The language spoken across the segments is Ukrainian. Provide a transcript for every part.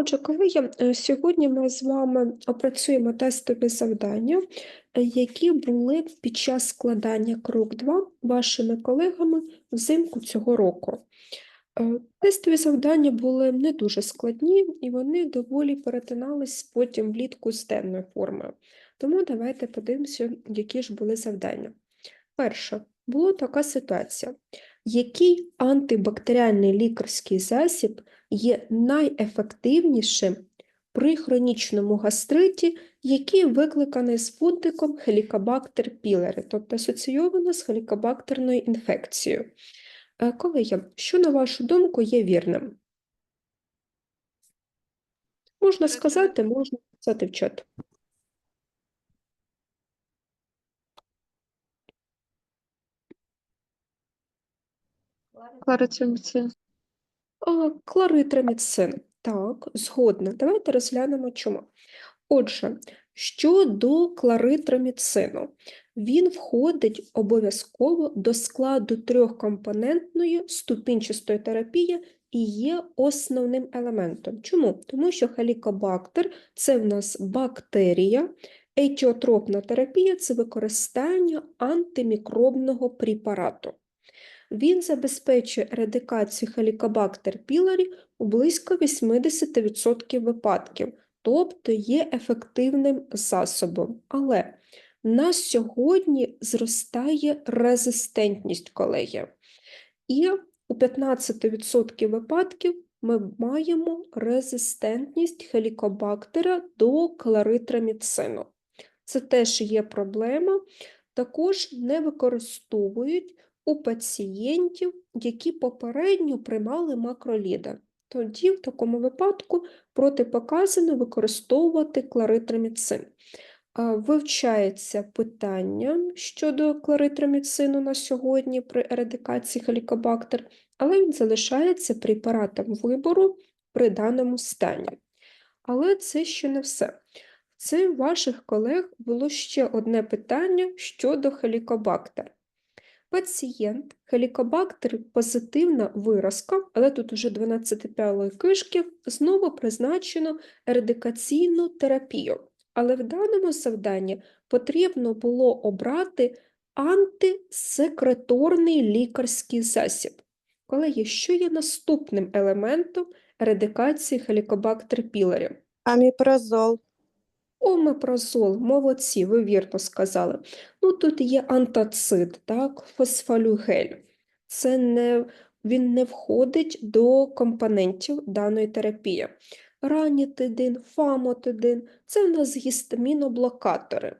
Отже, колеги, е, сьогодні ми з вами опрацюємо тестові завдання, е, які були під час складання крок 2 вашими колегами взимку цього року. Е, Тестові завдання були не дуже складні, і вони доволі перетинались потім влітку з денною формою. Тому давайте подивимося, які ж були завдання. Перше, була така ситуація. Який антибактеріальний лікарський засіб є найефективнішим при хронічному гастриті, який викликаний спутником Helicobacter pylori, тобто асоційовано з хелікобактерною інфекцією? Е, Колеги, що, на вашу думку, є вірним? Можна сказати, можна написати в чат. Кларицинцин. А, Кларитроміцин. Так, згодна. Давайте розглянемо чому. Отже, щодо кларитроміцину, він входить обов'язково до складу трьохкомпонентної ступінчастої терапії і є основним елементом. Чому? Тому що хелікобактер – це в нас бактерія, етіотропна терапія – це використання антимікробного препарату. Він забезпечує ерадикацію Helicobacter pylori у близько 80% випадків, тобто є ефективним засобом. Але на сьогодні зростає резистентність, колеги. І у 15% випадків ми маємо резистентність хелікобактера до кларитроміцину. Це теж є проблема. Також не використовують у пацієнтів, які попередньо приймали макроліда. Тоді, в такому випадку, протипоказано використовувати кларитроміцин. Вивчається питання щодо кларитроміцину на сьогодні при ерадикації хелікобактер, але він залишається препаратом вибору при даному стані. Але це ще не все. Це ваших колег було ще одне питання щодо хелікобактер. Пацієнт, хелікобактер позитивна виразка, але тут уже 12-пялої кишки, знову призначено ерадикаційну терапію. Але в даному завданні потрібно було обрати антисекреторний лікарський засіб. Колеги, що є наступним елементом ерадикації хелікобактер пілорі? Аміпрозол. Омепразол, молодці, ви вірно сказали. Ну, тут є антацид, так, фосфалюгель. Це не, він не входить до компонентів даної терапії. Ранітидин, фамотидин – це в нас гістаміноблокатори.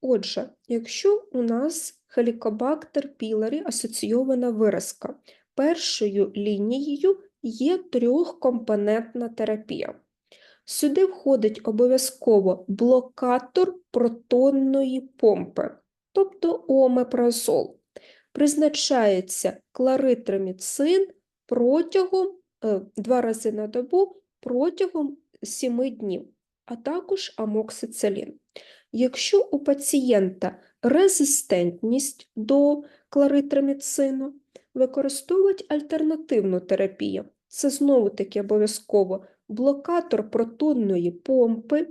Отже, якщо у нас хелікобактер пілорі асоційована виразка, першою лінією є трьохкомпонентна терапія. Сюди входить обов'язково блокатор протонної помпи, тобто омепразол. Призначається кларитроміцин протягом е, два рази на добу протягом 7 днів, а також амоксицилін. Якщо у пацієнта резистентність до кларитроміцину, використовують альтернативну терапію. Це знову-таки обов'язково блокатор протонної помпи,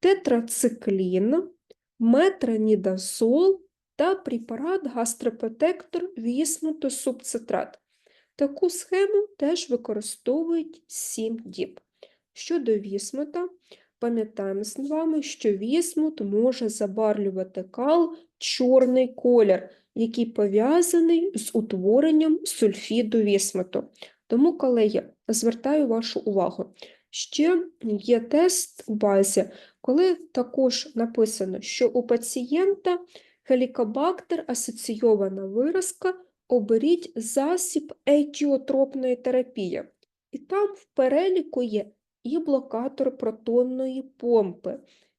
тетрациклін, метранідазол та препарат гастропротектор віснутосубцитрат. Таку схему теж використовують 7 діб. Щодо вісмута, пам'ятаємо з вами, що вісмут може забарвлювати кал чорний колір, який пов'язаний з утворенням сульфіду вісмуту. Тому, колеги, звертаю вашу увагу. Ще є тест у базі, коли також написано, що у пацієнта хелікобактер асоційована виразка, оберіть засіб етіотропної терапії. І там в переліку є і блокатор протонної помпи,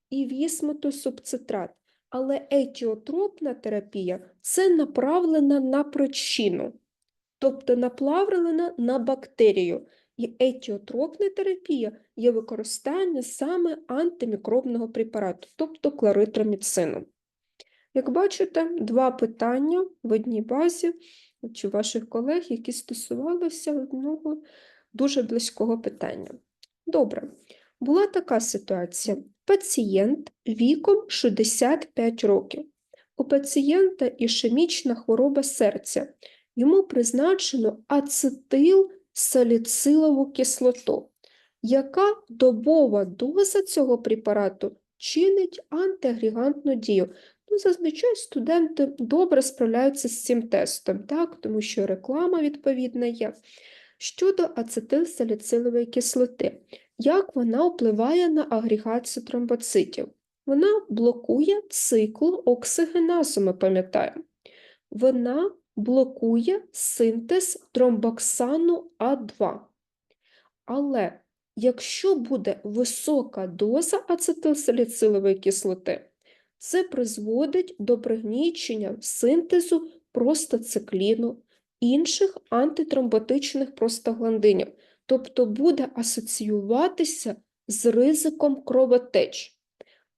і вісметосубцитрат. Але етіотропна терапія це направлена на причину тобто наплавлена на бактерію. І етіотропна терапія є використання саме антимікробного препарату, тобто кларитроміцину. Як бачите, два питання в одній базі чи ваших колег, які стосувалися одного дуже близького питання. Добре. Була така ситуація. Пацієнт віком 65 років. У пацієнта ішемічна хвороба серця. Йому призначено ацетилсаліцилову кислоту. Яка добова доза цього препарату чинить антиагрегантну дію? Ну, зазвичай студенти добре справляються з цим тестом, так? тому що реклама відповідна є. Щодо ацетилсаліцилової кислоти, як вона впливає на агрегацію тромбоцитів? Вона блокує цикл оксигеназу, ми пам'ятаємо. Вона блокує синтез тромбоксану А2. Але якщо буде висока доза ацетилсаліцилової кислоти, це призводить до пригнічення синтезу простацикліну, інших антитромботичних простагландинів, тобто буде асоціюватися з ризиком кровотеч.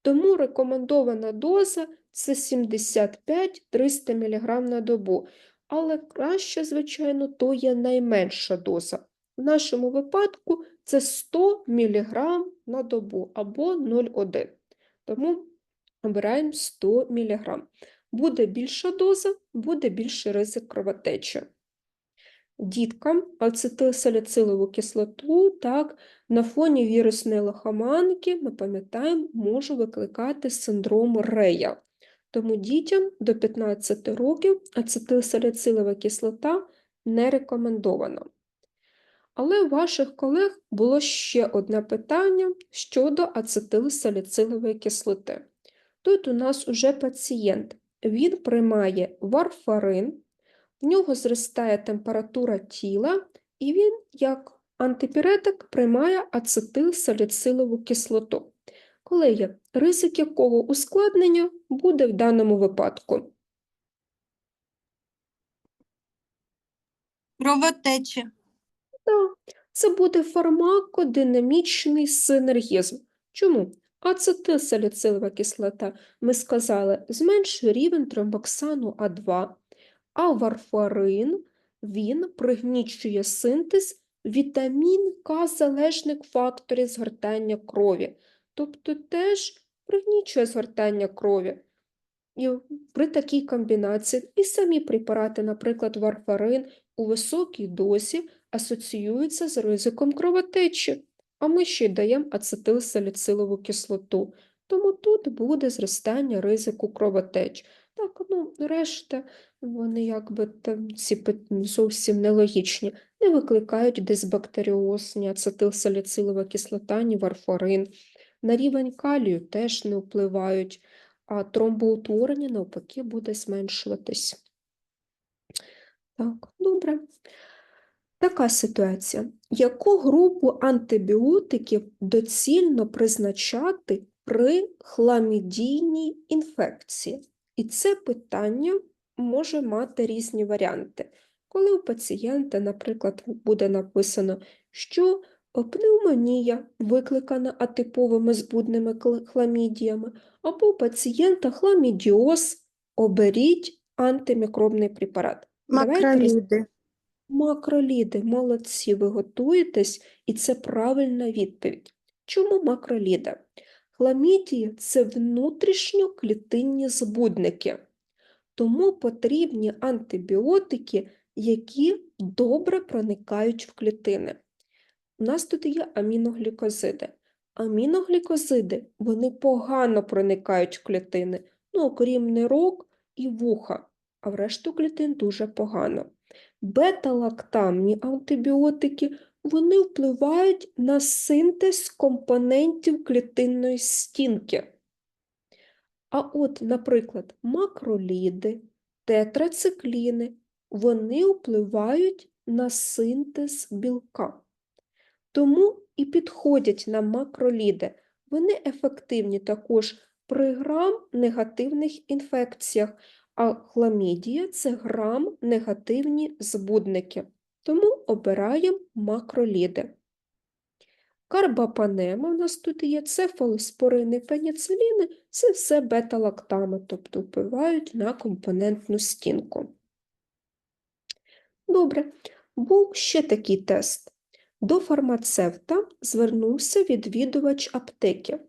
Тому рекомендована доза це 75-300 мг на добу, але краще, звичайно, то є найменша доза. В нашому випадку це 100 мг на добу або 0,1. Тому обираємо 100 мг. Буде більша доза, буде більший ризик кровотечі. Діткам ацетилсаліцилову кислоту так, на фоні вірусної лихоманки, ми пам'ятаємо, може викликати синдром Рея. Тому дітям до 15 років ацетилсаліцилова кислота не рекомендована. Але у ваших колег було ще одне питання щодо ацетилсаліцилової кислоти. Тут у нас уже пацієнт. Він приймає варфарин, в нього зростає температура тіла, і він, як антипіретик, приймає ацетилсаліцилову кислоту. Колеги, ризик якого ускладнення буде в даному випадку? Кровотечі. Так, це буде фармакодинамічний синергізм. Чому? Ацетилсаліцилова кислота, ми сказали, зменшує рівень тромбоксану А2, а варфарин, він пригнічує синтез вітамін К залежних факторів згортання крові, тобто теж пригнічує згортання крові. І при такій комбінації і самі препарати, наприклад, варфарин у високій дозі асоціюються з ризиком кровотечі, а ми ще й даємо ацетилсаліцилову кислоту, тому тут буде зростання ризику кровотеч. Так, ну, решта, вони якби там ці зовсім нелогічні, не викликають дисбактеріоз, ні ацетилсаліцилова кислота, ні варфарин. На рівень калію теж не впливають, а тромбоутворення навпаки буде зменшуватись. Так, добре. Така ситуація. Яку групу антибіотиків доцільно призначати при хламідійній інфекції? І це питання може мати різні варіанти. Коли у пацієнта, наприклад, буде написано, що пневмонія викликана атиповими збудними хламідіями, або у пацієнта хламідіоз, оберіть антимікробний препарат. Давайте Макроліди. Макроліди, молодці, ви готуєтесь, і це правильна відповідь. Чому макроліди? Хламідії – це внутрішньоклітинні збудники, тому потрібні антибіотики, які добре проникають в клітини. У нас тут є аміноглікозиди. Аміноглікозиди, вони погано проникають в клітини, ну, окрім нирок і вуха, а в решту клітин дуже погано. Бета-лактамні антибіотики, вони впливають на синтез компонентів клітинної стінки. А от, наприклад, макроліди, тетрацикліни, вони впливають на синтез білка. Тому і підходять на макроліди. Вони ефективні також при грам-негативних інфекціях, а хламідія – це грам-негативні збудники. Тому обираємо макроліди. Карбапанема у нас тут є, цефалоспорини, пеніциліни – це все бета-лактами, тобто впливають на компонентну стінку. Добре, був ще такий тест. До фармацевта звернувся відвідувач аптеки.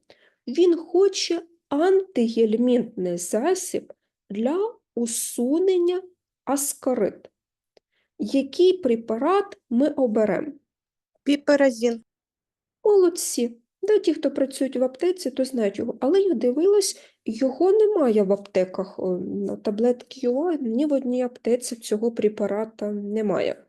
Він хоче антигельмінтний засіб для усунення аскарид. Який препарат ми оберемо? Піперазін. Молодці. Да, ті, хто працюють в аптеці, то знають його. Але я дивилась, його немає в аптеках. На таблетки ЮА ні в одній аптеці цього препарата немає.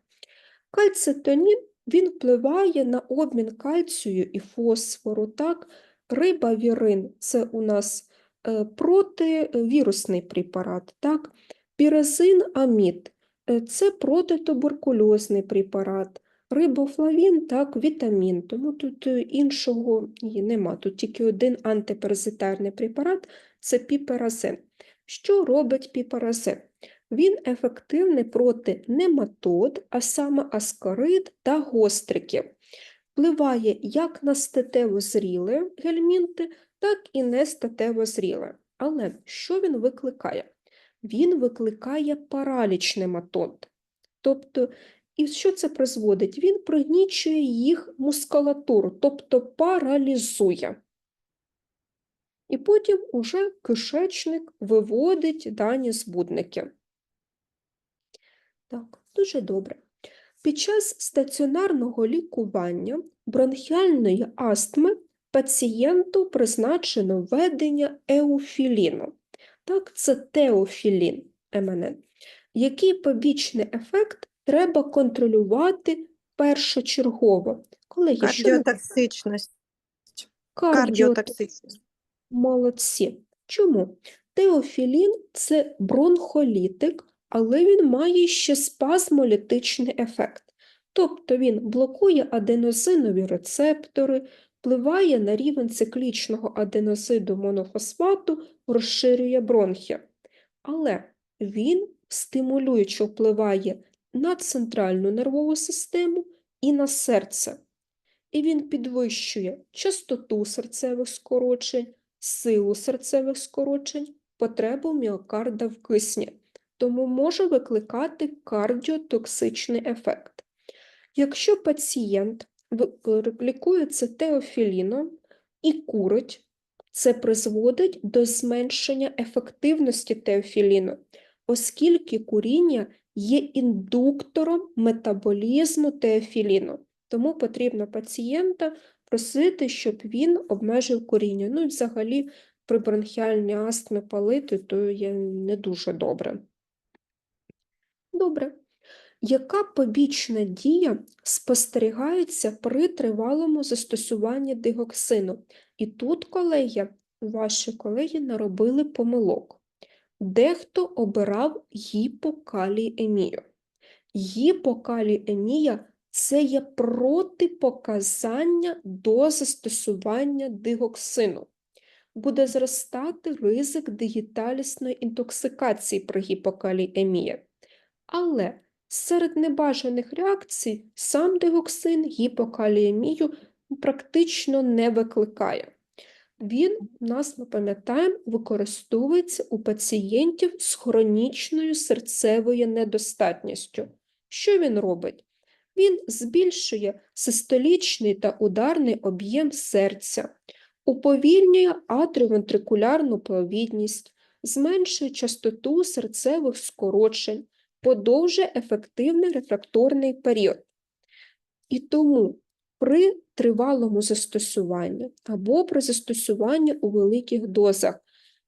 Кальцитонін він впливає на обмін кальцію і фосфору. Так? Рибавірин – це у нас е, противірусний препарат. Так? Пірезин амід – це протитуберкульозний препарат. Рибофлавін, так, вітамін, тому тут е, іншого нема. Тут тільки один антипаразитарний препарат – це піперазин. Що робить піперазин? Він ефективний проти нематод, а саме аскарид та гостриків. Впливає як на статево зріле гельмінти, так і нестатево зріле. Але що він викликає? Він викликає параліч нематод. Тобто і що це призводить? Він пригнічує їх мускулатуру, тобто паралізує. І потім уже кишечник виводить дані збудники. Так, дуже добре. Під час стаціонарного лікування бронхіальної астми пацієнту призначено введення еуфіліну. Так, це теофілін МНН. Який побічний ефект треба контролювати першочергово. Колеги, Кардіотоксичність. Кардіотоксичність. Молодці. Чому? Теофілін – це бронхолітик, але він має ще спазмолітичний ефект. Тобто він блокує аденозинові рецептори, впливає на рівень циклічного аденозиду монофосфату, розширює бронхи. Але він стимулююче впливає на центральну нервову систему і на серце. І він підвищує частоту серцевих скорочень, силу серцевих скорочень, потребу міокарда в кисні, тому може викликати кардіотоксичний ефект. Якщо пацієнт лікується теофіліном і курить, це призводить до зменшення ефективності теофіліну, оскільки куріння є індуктором метаболізму теофіліну. Тому потрібно пацієнта просити, щоб він обмежив куріння. Ну і взагалі при бронхіальній астмі палити, то є не дуже добре. Добре. Яка побічна дія спостерігається при тривалому застосуванні дигоксину? І тут, колеги, ваші колеги наробили помилок. Дехто обирав гіпокаліемію. Гіпокаліемія – це є протипоказання до застосування дигоксину. Буде зростати ризик дигіталісної інтоксикації при гіпокаліемії. Але серед небажаних реакцій сам дигоксин гіпокаліемію практично не викликає. Він, нас, ми пам'ятаємо, використовується у пацієнтів з хронічною серцевою недостатністю. Що він робить? Він збільшує систолічний та ударний об'єм серця, уповільнює атріовентрикулярну плавідність, зменшує частоту серцевих скорочень, подовжує ефективний рефракторний період. І тому при тривалому застосуванні або при застосуванні у великих дозах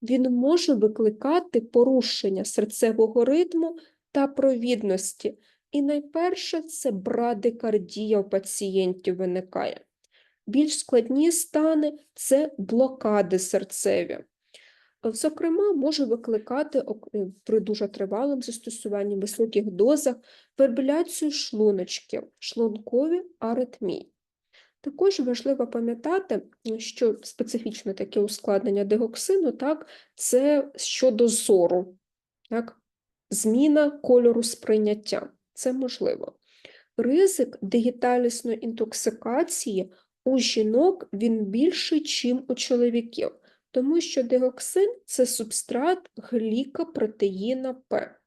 він може викликати порушення серцевого ритму та провідності. І найперше це брадикардія у пацієнтів виникає. Більш складні стани це блокади серцеві. Зокрема, може викликати е, при дуже тривалому застосуванні високих дозах фербіляцію шлуночків, шлункові аритмії. Також важливо пам'ятати, що специфічне таке ускладнення дигоксину, так, це щодо зору, так, зміна кольору сприйняття. Це можливо. Ризик дигіталісної інтоксикації у жінок він більший, чим у чоловіків, тому що дигоксин – це субстрат глікопротеїна П,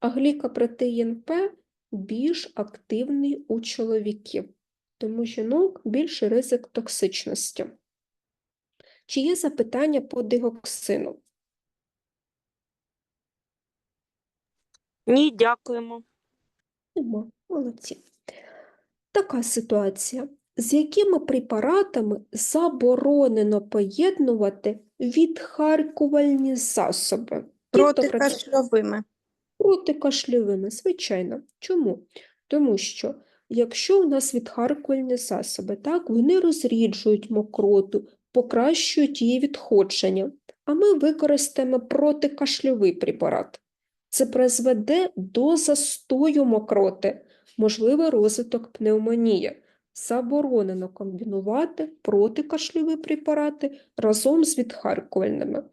а глікопротеїн П більш активний у чоловіків. тому жінок більший ризик токсичності. Чи є запитання по дигоксину? Ні, дякуємо. Нема. Молодці. Така ситуація. З якими препаратами заборонено поєднувати відхаркувальні засоби? Протикашльовими. Протикашльовими, звичайно. Чому? Тому що якщо у нас відхаркувальні засоби, так, вони розріджують мокроту, покращують її відходження, а ми використаємо протикашльовий препарат. Це призведе до застою мокроти, можливий розвиток пневмонії. Заборонено комбінувати протикашльові препарати разом з відхаркувальними.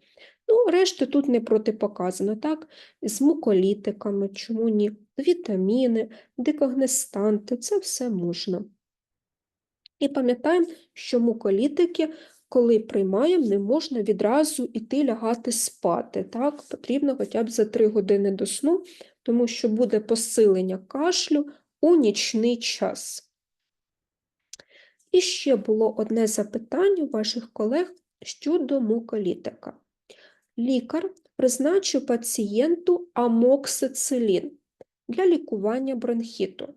Ну, решти тут не протипоказано, так? з муколітиками, чому ні, вітаміни, дикогнестанти, це все можна. І пам'ятаємо, що муколітики, коли приймаємо, не можна відразу йти лягати спати. Так? Потрібно хоча б за 3 години до сну, тому що буде посилення кашлю у нічний час. І ще було одне запитання ваших колег щодо муколітика. Лікар призначив пацієнту амоксицилін для лікування бронхіту.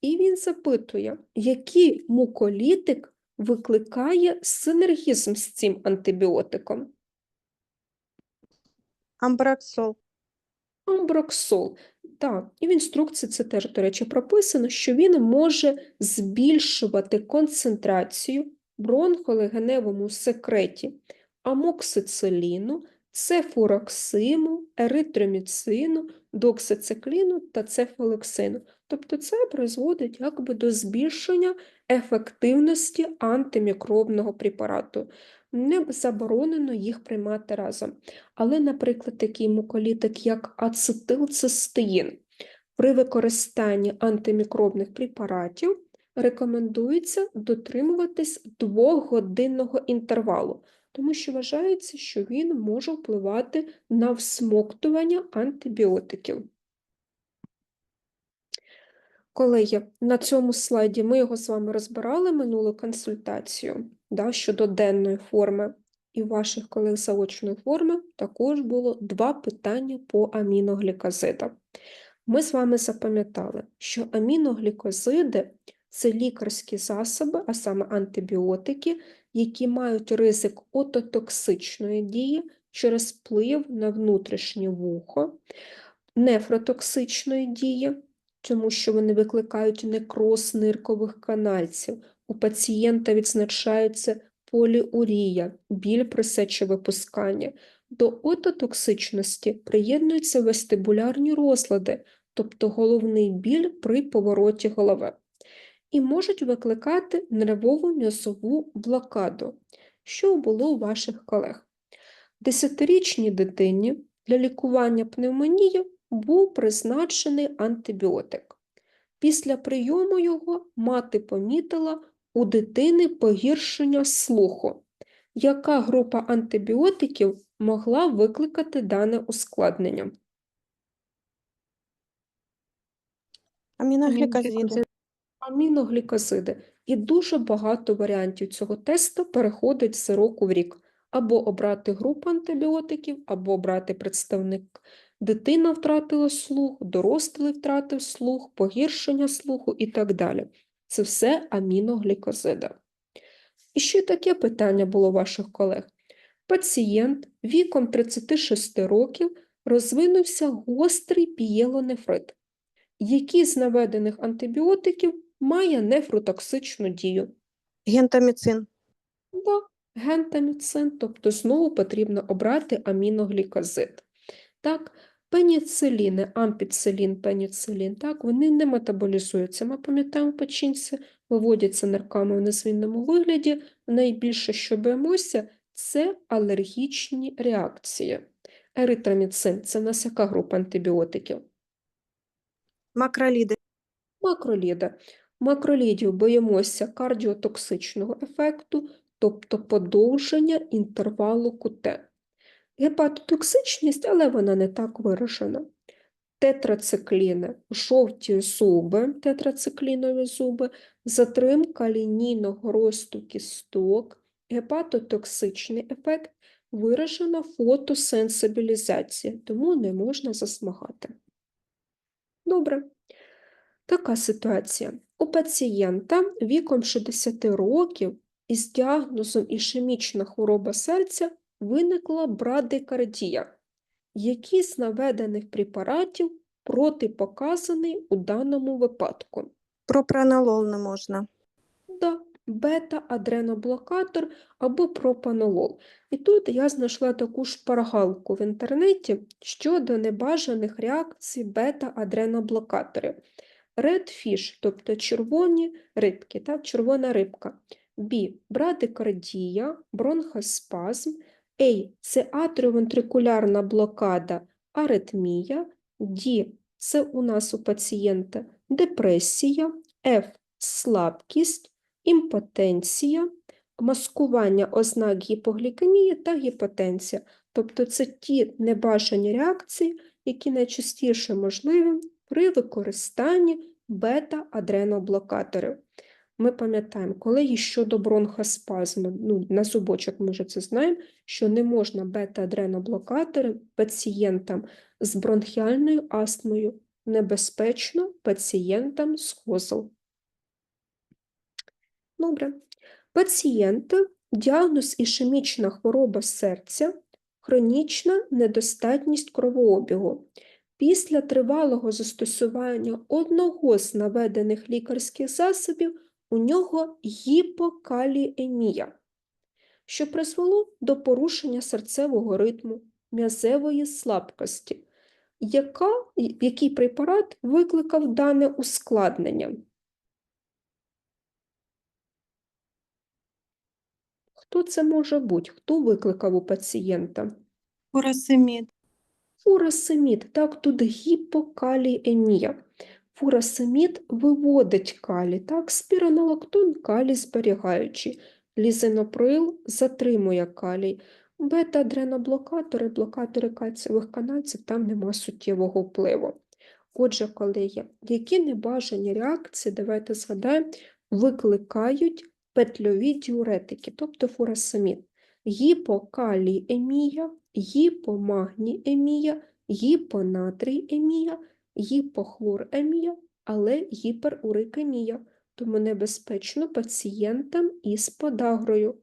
І він запитує, який муколітик викликає синергізм з цим антибіотиком. Амбраксол. Амброксол. Так, і в інструкції це теж, до речі, прописано, що він може збільшувати концентрацію бронхолегеневому секреті амоксициліну, цефуроксиму, еритроміцину, доксицикліну та цефалексину. Тобто це призводить якби до збільшення ефективності антимікробного препарату. Не заборонено їх приймати разом. Але, наприклад, такий муколітик, як ацетилцистеїн, при використанні антимікробних препаратів рекомендується дотримуватись двохгодинного інтервалу, тому що вважається, що він може впливати на всмоктування антибіотиків. Колеги, на цьому слайді ми його з вами розбирали минулу консультацію да, щодо денної форми. І ваших колег заочної форми також було два питання по аміноглікозидам. Ми з вами запам'ятали, що аміноглікозиди це лікарські засоби, а саме антибіотики, які мають ризик ототоксичної дії через вплив на внутрішнє вухо, нефротоксичної дії, тому що вони викликають некроз ниркових канальців. У пацієнта відзначається поліурія, біль при сечовипусканні. До ототоксичності приєднуються вестибулярні розлади, тобто головний біль при повороті голови, і можуть викликати нервову м'язову блокаду, що було у ваших колег. Десятирічній дитині для лікування пневмонії був призначений антибіотик. Після прийому його мати помітила у дитини погіршення слуху. Яка група антибіотиків могла викликати дане ускладнення? Аміноглікозиди. Аміноглікозиди. І дуже багато варіантів цього тесту переходить з року в рік. Або обрати групу антибіотиків, або обрати представник. Дитина втратила слух, дорослий втратив слух, погіршення слуху і так далі. Це все аміноглікозиди. І ще таке питання було ваших колег. Пацієнт віком 36 років розвинувся гострий пієлонефрит. Який з наведених антибіотиків має нефротоксичну дію? Гентаміцин. Да, гентаміцин, тобто знову потрібно обрати аміноглікозид. Так, пеніциліни, ампіцилін, пеніцилін, так, вони не метаболізуються. Ми пам'ятаємо печінці, виводяться нирками в незвільному вигляді. Найбільше, що боїмося, це алергічні реакції. Еритроміцин – це в нас яка група антибіотиків? Макроліди. Макроліди. Макролідів боїмося кардіотоксичного ефекту, тобто подовження інтервалу КУТ. Гепатотоксичність, але вона не так виражена. Тетрацикліни, жовті зуби, тетрациклінові зуби, затримка лінійного росту кісток, гепатотоксичний ефект, виражена фотосенсибілізація, тому не можна засмагати. Добре. Така ситуація. У пацієнта віком 60 років із діагнозом ішемічна хвороба серця виникла брадикардія. Який з наведених препаратів протипоказаний у даному випадку? Пропранолол не можна. Да, бета-адреноблокатор або пропанолол. І тут я знайшла таку шпаргалку в інтернеті щодо небажаних реакцій бета-адреноблокаторів. Red fish, тобто червоні рибки, так, червона рибка. B – брадикардія, бронхоспазм. A – це атріовентрикулярна блокада, аритмія. D – це у нас у пацієнта депресія. F – слабкість, імпотенція, маскування ознак гіпоглікемії та гіпотенція. Тобто це ті небажані реакції, які найчастіше можливі при використанні бета-адреноблокаторів. Ми пам'ятаємо, коли є щодо бронхоспазму, ну, на зубочок ми вже це знаємо, що не можна бета-адреноблокатори пацієнтам з бронхіальною астмою, небезпечно пацієнтам з ХОЗЛ. Добре. Пацієнти, діагноз ішемічна хвороба серця, хронічна недостатність кровообігу. Після тривалого застосування одного з наведених лікарських засобів у нього гіпокаліемія, що призвело до порушення серцевого ритму, м'язевої слабкості. Яка, який препарат викликав дане ускладнення? Хто це може бути? Хто викликав у пацієнта? Фуросемід. Фуросемід, так, тут гіпокаліемія. Фуросемід виводить калій, так, спіронолактон – калій зберігаючий, лізиноприл затримує калій. Бета-адреноблокатори, блокатори кальцієвих канальців, там нема суттєвого впливу. Отже, колеги, які небажані реакції, давайте згадаємо, викликають петльові діуретики, тобто фуросемід. Гіпокаліемія, гіпомагніемія, гіпонатріемія, гіпохлоремія, але гіперурикемія, тому небезпечно пацієнтам із подагрою.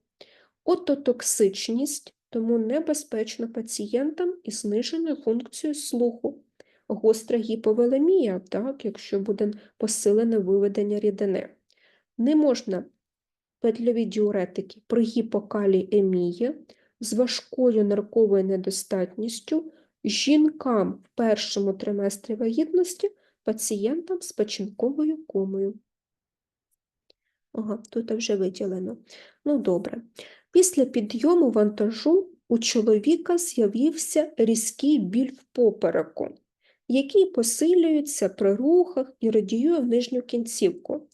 Ототоксичність, тому небезпечно пацієнтам із зниженою функцією слуху. Гостра гіповелемія, так, якщо буде посилене виведення рідини. Не можна петльові діуретики при гіпокаліемії з важкою нирковою недостатністю, жінкам в першому триместрі вагітності, пацієнтам з печінковою комою. Ага, тут вже виділено. Ну, добре. Після підйому вантажу у чоловіка з'явився різкий біль в попереку, який посилюється при рухах і радіює в нижню кінцівку.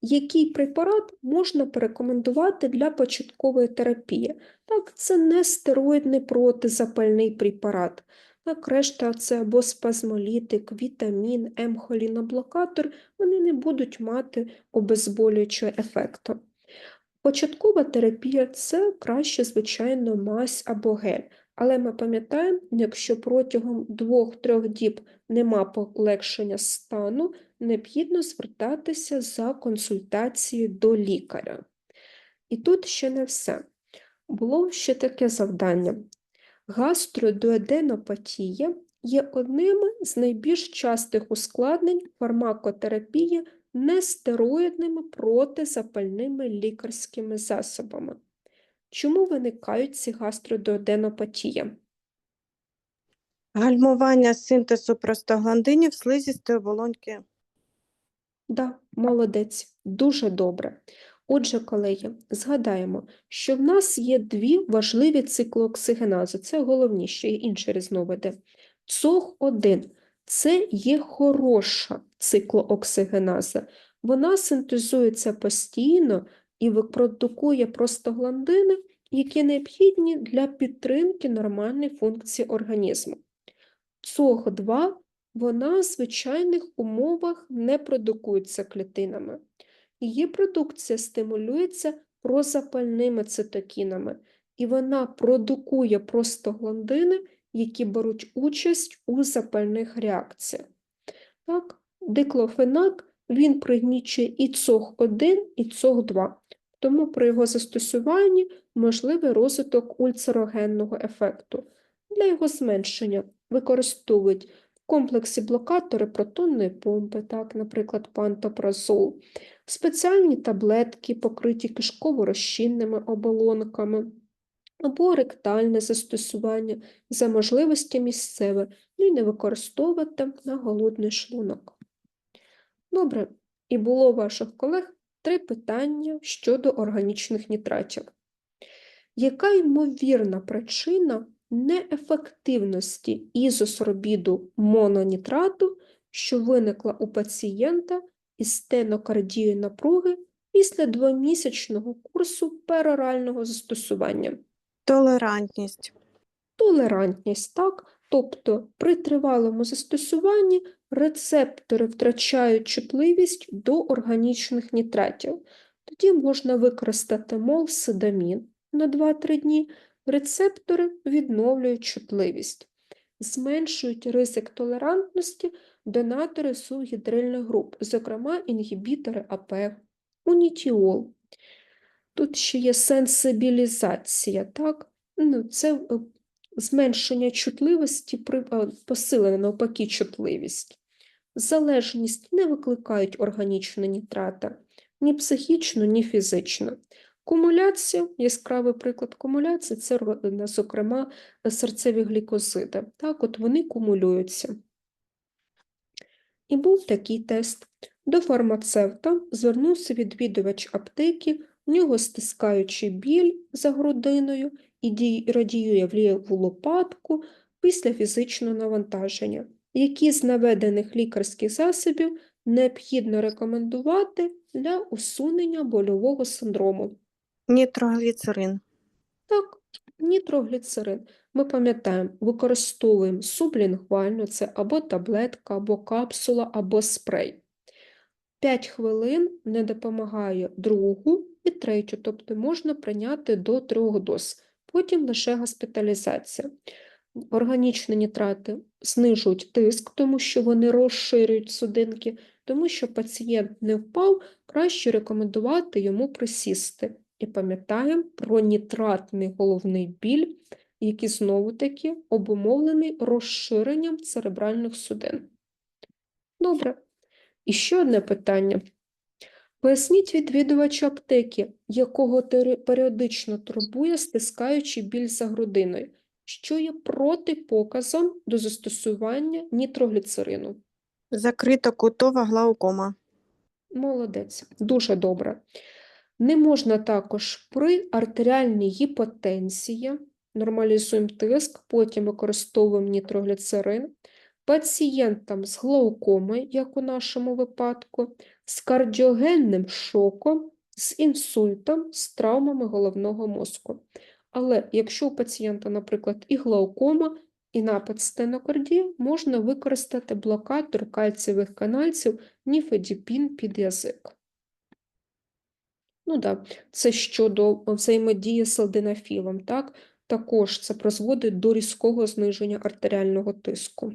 Який препарат можна порекомендувати для початкової терапії? Так, це не стероїдний протизапальний препарат. Так, решта це або спазмолітик, вітамін, М-холіноблокатор, вони не будуть мати обезболюючого ефекту. Початкова терапія це краще, звичайно, мазь або гель. Але ми пам'ятаємо, якщо протягом 2-3 діб нема полегшення стану, необхідно звертатися за консультацією до лікаря. І тут ще не все. Було ще таке завдання. Гастродуоденопатія є одним з найбільш частих ускладнень фармакотерапії нестероїдними протизапальними лікарськими засобами. Чому виникають ці гастродуоденопатії? Гальмування синтезу простагландинів слизистої оболоньки. Да, молодець, дуже добре. Отже, колеги, згадаємо, що в нас є дві важливі циклооксигенази, це головні, ще є інші різновиди. ЦОХ-1 – це є хороша циклооксигеназа. Вона синтезується постійно і продукує простагландини, які необхідні для підтримки нормальної функції організму. ЦОХ-2 вона в звичайних умовах не продукується клітинами. Її продукція стимулюється прозапальними цитокінами, і вона продукує простагландини, які беруть участь у запальних реакціях. Так, диклофенак він пригнічує і ЦОХ-1, і ЦОХ-2, тому при його застосуванні можливий розвиток ульцерогенного ефекту. Для його зменшення використовують комплексі блокатори протонної помпи, так, наприклад, пантопразол, спеціальні таблетки, покриті кишково-розчинними оболонками, або ректальне застосування за можливості місцеве, ну і не використовувати на голодний шлунок. Добре, і було у ваших колег три питання щодо органічних нітратів. Яка ймовірна причина неефективності ізосорбіду мононітрату, що виникла у пацієнта із стенокардією напруги після двомісячного курсу перорального застосування? Толерантність. Толерантність, так? Тобто при тривалому застосуванні рецептори втрачають чутливість до органічних нітратів. Тоді можна використати молсидамін на 2-3 дні, рецептори відновлюють чутливість, зменшують ризик толерантності донатори субгідрильних груп, зокрема інгібітори АП, унітіол. Тут ще є сенсибілізація, так? Ну, це е, зменшення чутливості, а, посилена навпаки чутливість. Залежність не викликають органічні нітрати, ні психічну, ні фізичну. Кумуляція, яскравий приклад кумуляції, це, зокрема, серцеві глікозиди. Так, от вони кумулюються. І був такий тест. До фармацевта звернувся відвідувач аптеки, у нього стискаючий біль за грудиною і радіює в ліву лопатку після фізичного навантаження. Які з наведених лікарських засобів необхідно рекомендувати для усунення больового синдрому? Нітрогліцерин. Так, нітрогліцерин. Ми пам'ятаємо, використовуємо сублінгвально, це або таблетка, або капсула, або спрей. 5 хвилин не допомагає другу і третю, тобто можна прийняти до трьох доз, потім лише госпіталізація. Органічні нітрати знижують тиск, тому що вони розширюють судинки, тому що пацієнт не впав, краще рекомендувати йому присісти. І пам'ятаємо про нітратний головний біль, який знову-таки обумовлений розширенням церебральних судин. Добре. І ще одне питання. Поясніть відвідувачу аптеки, якого періодично турбує стискаючий біль за грудиною, що є протипоказом до застосування нітрогліцерину. Закрита кутова глаукома. Молодець, дуже добре. Не можна також при артеріальній гіпотензії, нормалізуємо тиск, потім використовуємо нітрогліцерин, пацієнтам з глаукомою, як у нашому випадку, з кардіогенним шоком, з інсультом, з травмами головного мозку. Але якщо у пацієнта, наприклад, і глаукома, і напад стенокардії, можна використати блокатор кальцієвих канальців ніфедіпін під язик. Ну да, це щодо взаємодії з альденафілом, так? Також це призводить до різкого зниження артеріального тиску.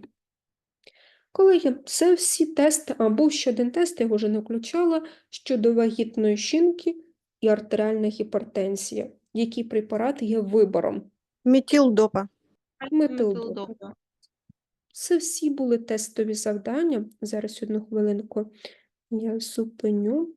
Колеги, це всі тести, або ще один тест, я його вже не включала, щодо вагітної жінки і артеріальної гіпертензії. Який препарат є вибором? Метілдопа. Метилдопа. Це всі були тестові завдання. Зараз одну хвилинку я зупиню.